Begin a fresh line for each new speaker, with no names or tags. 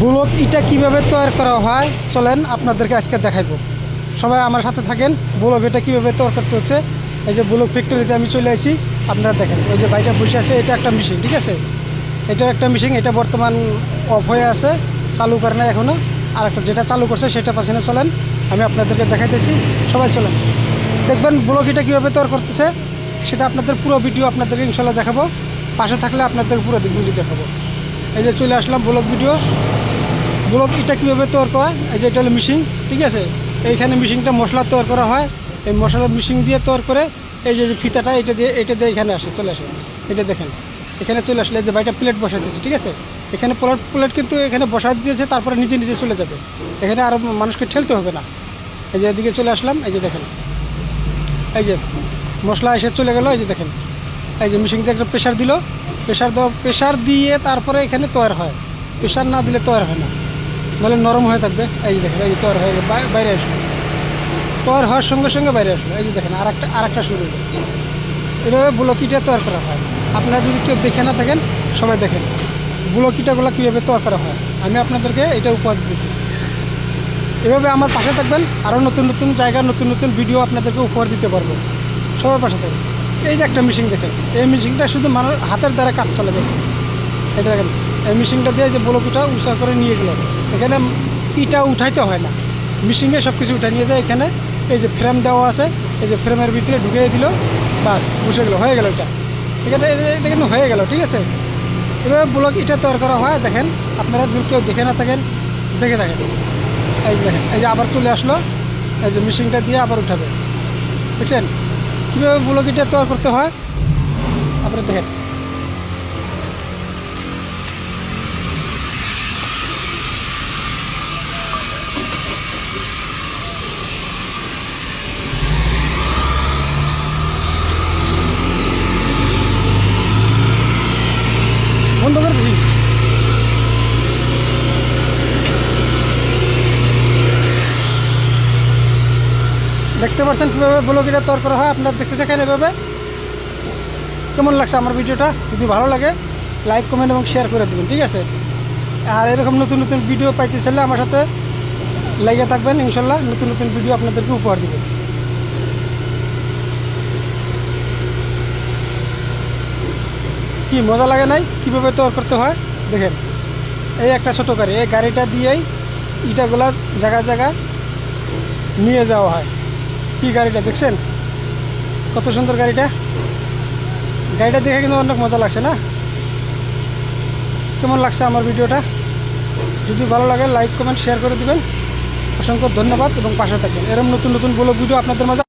Block ইটা কীভাবে তৈরি করা হয়, চলেন আপনাদেরকে আজকে দেখাইবো। সবাই আমার সাথে থাকেন ব্লক এটা কীভাবে তৈরি করতে হচ্ছে, এই যে ব্লক ফ্যাক্টরিতে আমি চলে আসি, আপনারা দেখেন ওই যে বাইটা বসে আছে, এটা একটা মেশিন ঠিক আছে? এটা একটা মেশিন এটা বর্তমান অফ হয়ে আছে, চালু করে না এখনও আর একটা যেটা চালু করছে সেটা পাশে না চলেন, আমি আপনাদেরকে দেখাইতেছি, সবাই চলেন। দেখবেন ব্লক এটা কীভাবে তৈরি করতেছে, সেটা আপনাদের পুরো ভিডিও আপনাদেরকে ইনশাল্লাহ দেখাবো, পাশে থাকলে আপনাদের পুরো ভিডিও দেখাবো। এই যে চলে আসলাম ব্লক ভিডিও। ব্লক এটা কীভাবে তৈরি করা? হয়? এই যে এটা হলো মিশিং ঠিক আছে? এইখানে মিশিংটা মশলা তৈরি করা হয়। এই মশলা মিশিং দিয়ে তৈরি করে এই যে ফিতাটা, এটা দিয়ে এটা দিয়ে এখানে আসে, চলে আসে। এটা দেখেন, এখানে চলে আসলে যে বাইটা প্লেট বসাই দিয়েছে ঠিক আছে? এখানে প্লেট প্লেট কিন্তু এখানে বসাই দিয়েছে, তারপরে নিজে নিজে চলে যাবে। এখানে আরও মানুষকে ঠেলতে হবে না। এই যে এদিকে চলে আসলাম, এই যে দেখেন। এই যে মশলা এসে চলে গেল, এই যে দেখেন। এই যে মেশিন দিয়ে একটা প্রেশার দিল। প্রেশার দেওয়া প্রেশার দিয়ে তারপরে এখানে তৈরি হয়। প্রেশার না দিলে তৈরি হয় না। নাহলে নরম হয়ে থাকবে। এই যে দেখেন, এই যে তৈরি হয়ে বাইরে আসবে তৈরি হওয়ার সঙ্গে সঙ্গে বাইরে আসবে এই যে দেখেন আর একটা আর একটা শুরু এভাবে ব্লকিটা তৈরি করা হয়। আপনারা যদি কেউ দেখে না থাকেন, সবাই দেখেন। ব্লকিটাগুলো কীভাবে তৈরি করা হয়। আমি আপনাদেরকে এটা উপহার দিতেছি। এভাবে আমার পাশে থাকবেন। আরও নতুন নতুন জায়গা নতুন নতুন ভিডিও আপনাদেরকে উপহার দিতে পারব। সবার পাশে থাকবেন। এই যে একটা মেশিন দেখেন, এই মেশিনটা শুধু মানুষ হাতের দ্বারা কাজ চলে যাবে এটা দেখেন, এই মেশিনটা দিয়ে যে ব্লকটা উষা করে নিয়ে গেল এখানে ইটা উঠাইতে হয় না। মেশিনে সব কিছু উঠাই নিয়ে যায়, এখানে এই যে ফ্রেম দেওয়া আছে, এই যে ফ্রেমের ভিতরে ঢুকিয়ে দিল, বাস, বসে গেলো, হয়ে গেল এটা। এখানে এটা- কিন্তু হয়ে গেল, ঠিক আছে? এভাবে ব্লক ইটা তৈরি করা হয়, দেখেন, আপনারা যদি কেউ দেখে না থাকেন, দেখে থাকেন। এই দেখেন, এই যে আবার চলে আসলো, এই যে মেশিনটা দিয়ে আবার উঠাবে। বুঝছেন কীভাবে ব্লগিটা তৈরি করতে হয় আপনারা দেখেন দেখতে পাচ্ছেন কীভাবে ব্লগিটা তৈরি করা হয়, আপনারা দেখতে থাকেন এভাবে। কেমন লাগছে আমার ভিডিওটা? যদি ভালো লাগে লাইক কমেন্ট এবং শেয়ার করে দেবেন, ঠিক আছে? আর এরকম নতুন নতুন ভিডিও পাইতে চাইলে আমার সাথে লেগে থাকবেন ইনশাল্লাহ নতুন নতুন ভিডিও আপনাদেরকে উপহার দেবেন কি মজা লাগে নাই? কীভাবে তৈরি করতে হয়? দেখেন, এই একটা ছোটো গাড়ি, এই গাড়িটা দিয়েই ইটাগুলা জায়গায় জায়গায় নিয়ে যাওয়া হয়। কি গাড়িটা দেখছেন? কত সুন্দর গাড়িটা? গাড়িটা দেখে কিন্তু অনেক মজা লাগছে না? কেমন লাগছে আমার ভিডিওটা? যদি ভালো লাগে লাইক কমেন্ট শেয়ার করে দেবেন। অসংখ্য ধন্যবাদ এবং পাশে থাকবেন। এরকম নতুন নতুন ব্লগ ভিডিও আপনাদের মাঝে